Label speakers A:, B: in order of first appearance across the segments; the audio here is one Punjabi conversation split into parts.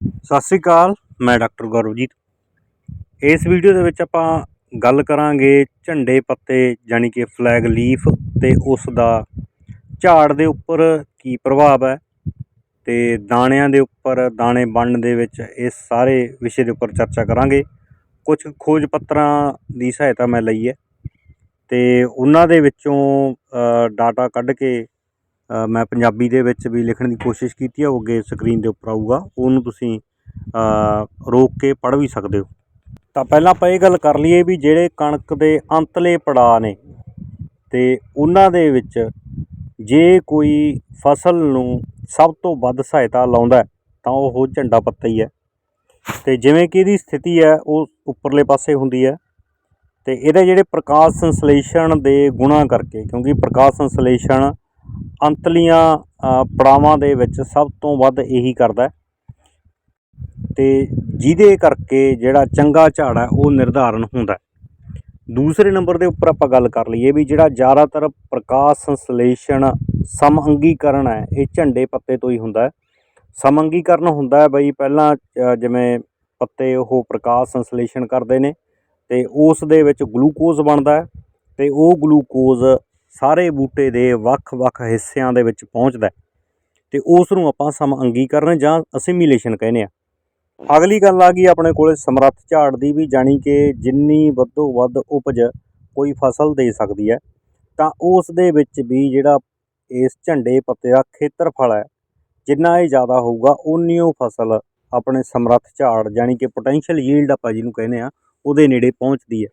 A: ਸਤਿ ਸ੍ਰੀ ਅਕਾਲ, ਮੈਂ ਡਾਕਟਰ ਗੌਰਵਜੀਤ। ਇਸ ਵੀਡੀਓ ਦੇ ਵਿੱਚ ਆਪਾਂ ਗੱਲ ਕਰਾਂਗੇ ਝੰਡੇ ਪੱਤੇ ਯਾਨੀ ਕਿ ਫਲੈਗ ਲੀਫ ਤੇ ਉਸ ਦਾ ਝਾੜ ਦੇ ਉੱਪਰ ਕੀ ਪ੍ਰਭਾਵ ਹੈ ਤੇ ਦਾਣਿਆਂ ਦੇ ਉੱਪਰ, ਦਾਣੇ ਬਣਨ ਦੇ ਵਿੱਚ ਇਸ ਸਾਰੇ ਵਿਸ਼ੇ ਦੇ ਉੱਪਰ ਚਰਚਾ ਕਰਾਂਗੇ। ਕੁਝ ਖੋਜ ਪੱਤਰਾਂ ਦੀ ਸਹਾਇਤਾ ਮੈਂ ਲਈ ਹੈ ਤੇ ਉਹਨਾਂ ਦੇ ਵਿੱਚੋਂ ਡਾਟਾ ਕੱਢ ਕੇ ਮੈਂ ਪੰਜਾਬੀ ਦੇ ਵਿੱਚ ਵੀ ਲਿਖਣ ਦੀ ਕੋਸ਼ਿਸ਼ ਕੀਤੀ ਹੈ ਉਹ ਅੱਗੇ ਸਕਰੀਨ ਦੇ ਉੱਪਰ ਆਊਗਾ, ਉਹਨੂੰ ਤੁਸੀਂ ਰੋਕ ਕੇ ਪੜ੍ਹ ਵੀ ਸਕਦੇ ਹੋ। ਤਾਂ ਪਹਿਲਾਂ ਆਪਾਂ ਇਹ ਗੱਲ ਕਰ ਲਈਏ ਵੀ ਜਿਹੜੇ ਕਣਕ ਦੇ ਅੰਤਲੇ ਪੜਾਅ ਨੇ, ਤੇ ਉਹਨਾਂ ਦੇ ਵਿੱਚ ਜੇ ਕੋਈ ਫਸਲ ਨੂੰ ਸਭ ਤੋਂ ਵੱਧ ਸਹਾਇਤਾ ਲਾਉਂਦਾ ਤਾਂ ਉਹ ਝੰਡਾ ਪੱਤਾ ਹੀ ਹੈ। ਤੇ ਜਿਵੇਂ ਕਿ ਇਹਦੀ ਸਥਿਤੀ ਹੈ, ਉਹ ਉੱਪਰਲੇ ਪਾਸੇ ਹੁੰਦੀ ਹੈ, ਤੇ ਇਹਦੇ ਜਿਹੜੇ ਪ੍ਰਕਾਸ਼ ਸੰਸਲੇਸ਼ਣ ਦੇ ਗੁਣਾ ਕਰਕੇ, ਕਿਉਂਕਿ ਪ੍ਰਕਾਸ਼ ਸੰਸਲੇਸ਼ਣ ਅੰਤਲੀਆਂ ਪੜਾਵਾਂ ਦੇ ਵਿੱਚ ਸਭ ਤੋਂ ਵੱਧ ਇਹੀ ਕਰਦਾ ਹੈ। ਤੇ ਜਿਹਦੇ ਕਰਕੇ ਜਿਹੜਾ ਚੰਗਾ ਝਾੜ ਹੈ, ਉਹ ਨਿਰਧਾਰਨ ਹੁੰਦਾ ਦੂਸਰੇ ਨੰਬਰ ਦੇ ਉੱਪਰ ਆਪਾਂ ਗੱਲ ਕਰ ਲਈਏ ਵੀ ਜਿਹੜਾ ਜ਼ਿਆਦਾਤਰ ਪ੍ਰਕਾਸ਼ ਸੰਸਲੇਸ਼ਣ ਸਮਅੰਗੀਕਰਨ ਹੈ, ਇਹ ਝੰਡੇ ਪੱਤੇ ਤੋਂ ਹੀ ਹੁੰਦਾ ਹੈ। ਸਮਅੰਗੀਕਰਨ ਹੁੰਦਾ ਹੈ ਬਈ ਪਹਿਲਾਂ ਜਿਵੇਂ ਪੱਤੇ ਉਹ ਪ੍ਰਕਾਸ਼ ਸੰਸਲੇਸ਼ਣ ਕਰਦੇ ਨੇ ਤੇ ਉਸ ਦੇ ਵਿੱਚ ਗਲੂਕੋਜ਼ ਬਣਦਾ ਹੈ ਤੇ ਉਹ ਗਲੂਕੋਜ਼ ਸਾਰੇ ਬੂਟੇ ਦੇ ਵੱਖ-ਵੱਖ ਹਿੱਸਿਆਂ ਦੇ ਵਿੱਚ ਪਹੁੰਚਦਾ ਹੈ ਤੇ ਉਸ ਨੂੰ ਆਪਾਂ ਸਮਅੰਗੀਕਰਨ ਜਾਂ ਅਸਿਮੀਲੇਸ਼ਨ ਕਹਿੰਦੇ ਆ ਅਗਲੀ ਗੱਲ ਆ ਗਈ ਆਪਣੇ ਕੋਲੇ ਸਮਰੱਥ ਝਾੜ ਦੀ ਵੀ, ਜਾਣੀ ਕਿ ਜਿੰਨੀ ਵੱਧੋ ਵੱਧ ਉਪਜ ਕੋਈ ਫਸਲ ਦੇ ਸਕਦੀ ਹੈ, ਤਾਂ ਉਸ ਦੇ ਵਿੱਚ ਵੀ ਜਿਹੜਾ ਇਸ ਝੰਡੇ ਪੱਤੇ ਦਾ ਖੇਤਰਫਲ ਹੈ, ਜਿੰਨਾ ਇਹ ਜ਼ਿਆਦਾ ਹੋਊਗਾ ਉਨੀ ਉਹ ਫਸਲ ਆਪਣੇ ਸਮਰੱਥ ਝਾੜ, ਜਾਣੀ ਕਿ ਪੋਟੈਂਸ਼ੀਅਲ ਯੀਲਡ ਆਪਾਂ ਜਿਹਨੂੰ ਕਹਿੰਦੇ ਆ ਉਹਦੇ ਨੇੜੇ ਪਹੁੰਚਦੀ ਹੈ।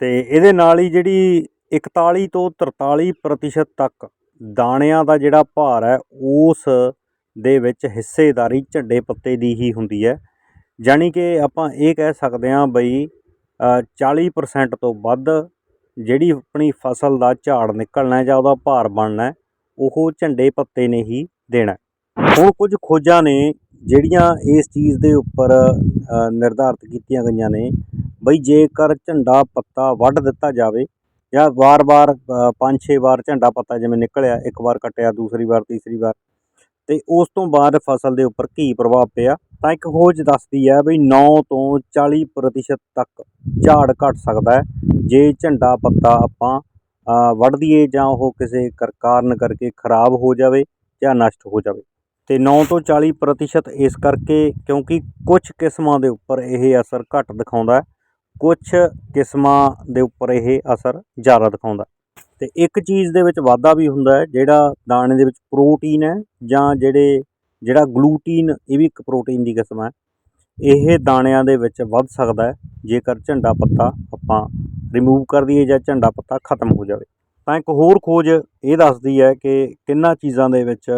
A: ਤੇ ਇਹਦੇ ਨਾਲ ਹੀ ਜਿਹੜੀ 41 ਤੋਂ 43% ਪ੍ਰਤੀਸ਼ਤ ਤੱਕ ਦਾਣਿਆਂ ਦਾ ਜਿਹੜਾ ਭਾਰ ਹੈ ਉਸ ਦੇ ਵਿੱਚ ਹਿੱਸੇਦਾਰੀ ਝੰਡੇ ਪੱਤੇ ਦੀ ਹੀ ਹੁੰਦੀ ਹੈ ਜਾਣੀ ਕਿ ਆਪਾਂ ਇਹ ਕਹਿ ਸਕਦੇ ਹਾਂ ਬਈ ਅ, 40% ਤੋਂ ਵੱਧ ਜਿਹੜੀ ਆਪਣੀ ਫਸਲ ਦਾ ਝਾੜ ਨਿਕਲਣਾ ਜਾਂ ਉਹਦਾ ਭਾਰ ਬਣਨਾ ਉਹ ਝੰਡੇ ਪੱਤੇ ਨੇ ਹੀ ਦੇਣਾ ਹੈ। ਹੁਣ ਕੁਝ ਖੋਜਾਂ ਨੇ ਜਿਹੜੀਆਂ ਇਸ ਚੀਜ਼ ਦੇ ਉੱਪਰ ਨਿਰਧਾਰਤ ਕੀਤੀਆਂ ਗਈਆਂ ਨੇ ਬਈ ਜੇਕਰ ਝੰਡਾ ਪੱਤਾ ਵੱਢ ਦਿੱਤਾ ਜਾਵੇ ਜਾਂ ਵਾਰ-ਵਾਰ ਪੰਜ ਛੇ ਵਾਰ ਝੰਡਾ ਪੱਤਾ ਜਿਵੇਂ ਨਿਕਲਿਆ ਇੱਕ ਵਾਰ ਕੱਟਿਆ ਦੂਸਰੀ ਵਾਰ ਤੀਸਰੀ ਵਾਰ। ਤੇ ਉਸ ਤੋਂ ਬਾਅਦ ਫਸਲ ਦੇ ਉੱਪਰ ਕੀ ਪ੍ਰਭਾਵ ਪਿਆ। ਤਾਂ ਇੱਕ ਖੋਜ ਦੱਸਦੀ ਹੈ ਵੀ 9 ਤੋਂ 40% ਪ੍ਰਤੀਸ਼ਤ ਤੱਕ ਝਾੜ ਘਟ ਸਕਦਾ ਹੈ। ਜੇ ਝੰਡਾ ਪੱਤਾ ਆਪਾਂ ਅ, ਵੱਢ ਦਈਏ ਜਾਂ ਉਹ ਕਿਸੇ ਕਰ- ਕਾਰਨ ਕਰਕੇ ਖਰਾਬ ਹੋ ਜਾਵੇ ਜਾਂ ਨਸ਼ਟ ਹੋ ਜਾਵੇ। ਤੇ 9 ਤੋਂ 40% ਪ੍ਰਤੀਸ਼ਤ ਇਸ ਕਰਕੇ ਕਿਉਂਕਿ ਕੁਝ ਕਿਸਮਾਂ ਦੇ ਉੱਪਰ ਇਹ ਅਸਰ ਘੱਟ ਦਿਖਾਉਂਦਾ ਹੈ। ਕੁਝ ਕਿਸਮਾਂ ਦੇ ਉੱਪਰ ਇਹ ਅਸਰ ਜ਼ਿਆਦਾ ਦਿਖਾਉਂਦਾ। ਹੈ। ਤੇ ਇੱਕ ਚੀਜ਼ ਦੇ ਵਿੱਚ ਵਾਧਾ ਵੀ ਹੁੰਦਾ ਹੈ, ਜਿਹੜਾ ਦਾਣੇ ਦੇ ਵਿੱਚ ਪ੍ਰੋਟੀਨ ਹੈ ਜਾਂ ਜਿਹੜੇ, ਜਿਹੜਾ ਗਲੂਟੀਨ ਇਹ ਵੀ ਇੱਕ ਪ੍ਰੋਟੀਨ ਦੀ ਕਿਸਮ ਹੈ। ਇਹ ਦਾਣਿਆਂ ਦੇ ਵਿੱਚ ਵੱਧ ਸਕਦਾ ਹੈ, ਜੇਕਰ ਝੰਡਾ ਪੱਤਾ ਆਪਾਂ ਰਿਮੂਵ ਕਰ ਦਈਏ ਜਾਂ ਝੰਡਾ ਪੱਤਾ ਖਤਮ ਹੋ ਜਾਵੇ। ਤਾਂ ਇੱਕ ਹੋਰ ਖੋਜ ਇਹ ਦੱਸਦੀ ਹੈ ਕਿ ਕਿੰਨਾ ਚੀਜ਼ਾਂ ਦੇ ਵਿੱਚ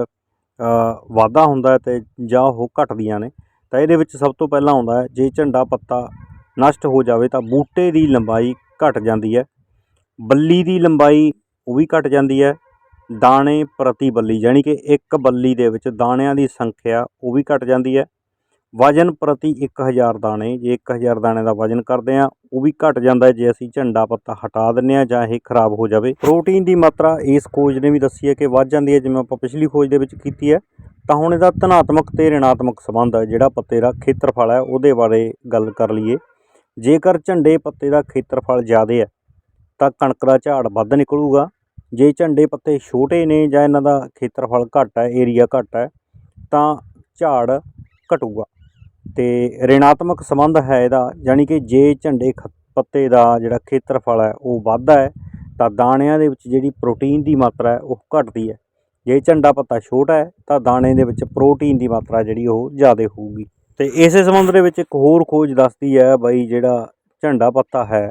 A: ਵਾਧਾ ਹੁੰਦਾ ਹੈ ਤੇ ਜਾਂ ਉਹ ਘਟਦੀਆਂ ਨੇ। ਤਾਂ ਇਹਦੇ ਵਿੱਚ ਸਭ ਤੋਂ ਪਹਿਲਾਂ ਆਉਂਦਾ ਹੈ, ਜੇ ਝੰਡਾ ਪੱਤਾ ਨਸ਼ਟ ਹੋ ਜਾਵੇ ਤਾਂ ਬੂਟੇ ਦੀ ਲੰਬਾਈ ਘਟ ਜਾਂਦੀ ਹੈ, ਬੱਲੀ ਦੀ ਲੰਬਾਈ ਉਹ ਵੀ ਘਟ ਜਾਂਦੀ ਹੈ, ਦਾਣੇ ਪ੍ਰਤੀ ਬੱਲੀ ਯਾਨੀ ਕਿ ਇੱਕ ਬੱਲੀ ਦੇ ਵਿੱਚ ਦਾਣਿਆਂ ਦੀ ਸੰਖਿਆ ਉਹ ਵੀ ਘਟ ਜਾਂਦੀ ਹੈ। ਵਜਨ ਪ੍ਰਤੀ 1000 ਦਾਣੇ, ਜੇ 1000 ਦਾਣੇ ਦਾ ਵਜਨ ਕਰਦੇ ਆ ਉਹ ਵੀ ਘਟ ਜਾਂਦਾ ਜੇ ਅਸੀਂ ਝੰਡਾ ਪੱਤਾ ਹਟਾ ਦਿੰਨੇ ਆ ਜਾਂ ਇਹ ਖਰਾਬ ਹੋ ਜਾਵੇ, ਪ੍ਰੋਟੀਨ ਦੀ ਮਾਤਰਾ ਇਸ ਖੋਜ ਨੇ ਵੀ ਦੱਸੀ ਹੈ ਕਿ ਵੱਧ ਜਾਂਦੀ ਹੈ। ਜਿਵੇਂ ਆਪਾਂ ਪਿਛਲੀ ਖੋਜ ਦੇ ਵਿੱਚ ਕੀਤੀ ਹੈ, ਤਾਂ ਹੁਣ ਇਹਦਾ ਧਨਾਤਮਕ ਤੇ ਰਿਣਾਤਮਕ ਸੰਬੰਧ ਹੈ, ਜਿਹੜਾ ਪੱਤੇ ਦਾ ਖੇਤਰਫਲ ਹੈ, ਉਹਦੇ ਬਾਰੇ ਗੱਲ ਕਰ ਲਈਏ। ਜੇਕਰ ਝੰਡੇ ਪੱਤੇ ਦਾ ਖੇਤਰਫਲ ਜ਼ਿਆਦਾ ਹੈ, ਤਾਂ ਕਣਕ ਦਾ ਝਾੜ ਵੱਧ ਨਿਕਲੂਗਾ। ਜੇ ਝੰਡੇ ਪੱਤੇ ਛੋਟੇ ਨੇ ਜਾਂ ਇਹਨਾਂ ਦਾ ਖੇਤਰਫਲ ਘੱਟ ਹੈ ਏਰੀਆ ਘੱਟ ਹੈ, ਤਾਂ ਝਾੜ ਘਟੂਗਾ। ਤੇ ਰਿਣਾਤਮਕ ਸੰਬੰਧ ਹੈ ਇਹਦਾ, ਯਾਨੀ ਕਿ ਜੇ ਝੰਡੇ ਖ- ਪੱਤੇ ਦਾ ਜਿਹੜਾ ਖੇਤਰਫਲ ਹੈ, ਉਹ ਵੱਧਦਾ ਹੈ, ਤਾਂ ਦਾਣਿਆਂ ਦੇ ਵਿੱਚ ਜਿਹੜੀ ਪ੍ਰੋਟੀਨ ਦੀ ਮਾਤਰਾ ਹੈ, ਉਹ ਘਟਦੀ ਹੈ। ਜੇ ਝੰਡਾ ਪੱਤਾ ਛੋਟਾ ਹੈ, ਤਾਂ ਦਾਣੇ ਦੇ ਵਿੱਚ ਪ੍ਰੋਟੀਨ ਦੀ ਮਾਤਰਾ ਜਿਹੜੀ ਉਹ ਜ਼ਿਆਦਾ ਹੋਊਗੀ। ਤੇ ਇਸੇ ਸੰਬੰਧ ਦੇ ਵਿੱਚ ਇੱਕ ਹੋਰ ਖੋਜ ਦੱਸਦੀ ਹੈ ਬਈ ਜਿਹੜਾ ਝੰਡਾ ਪੱਤਾ ਹੈ,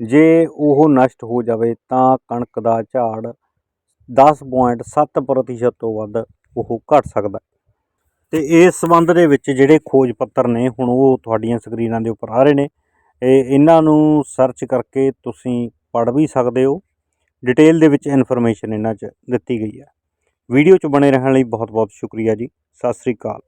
A: ਜੇ ਉਹ ਨਸ਼ਟ ਹੋ ਜਾਵੇ ਤਾਂ ਕਣਕ ਦਾ ਝਾੜ 10.7% ਪ੍ਰਤੀਸ਼ਤ ਤੋਂ ਵੱਧ ਉਹ ਘਟ ਸਕਦਾ ਹੈ। ਤੇ ਇਸ ਸੰਬੰਧ ਦੇ ਵਿੱਚ ਜਿਹੜੇ ਖੋਜ ਪੱਤਰ ਨੇ, ਹੁਣ ਉਹ ਤੁਹਾਡੀਆਂ ਸਕਰੀਨਾਂ ਦੇ ਉੱਪਰ ਆ ਰਹੇ ਨੇ। ਇਹ ਇਹਨਾਂ ਨੂੰ ਸਰਚ ਕਰਕੇ ਤੁਸੀਂ ਪੜ੍ਹ ਵੀ ਸਕਦੇ ਹੋ। ਡਿਟੇਲ ਦੇ ਵਿੱਚ ਇਨਫੋਰਮੇਸ਼ਨ ਇਹਨਾਂ 'ਚ ਦਿੱਤੀ ਗਈ ਹੈ। ਵੀਡੀਓ 'ਚ ਬਣੇ ਰਹਿਣ ਲਈ ਬਹੁਤ ਬਹੁਤ ਸ਼ੁਕਰੀਆ ਜੀ। ਸਤਿ ਸ੍ਰੀ ਅਕਾਲ।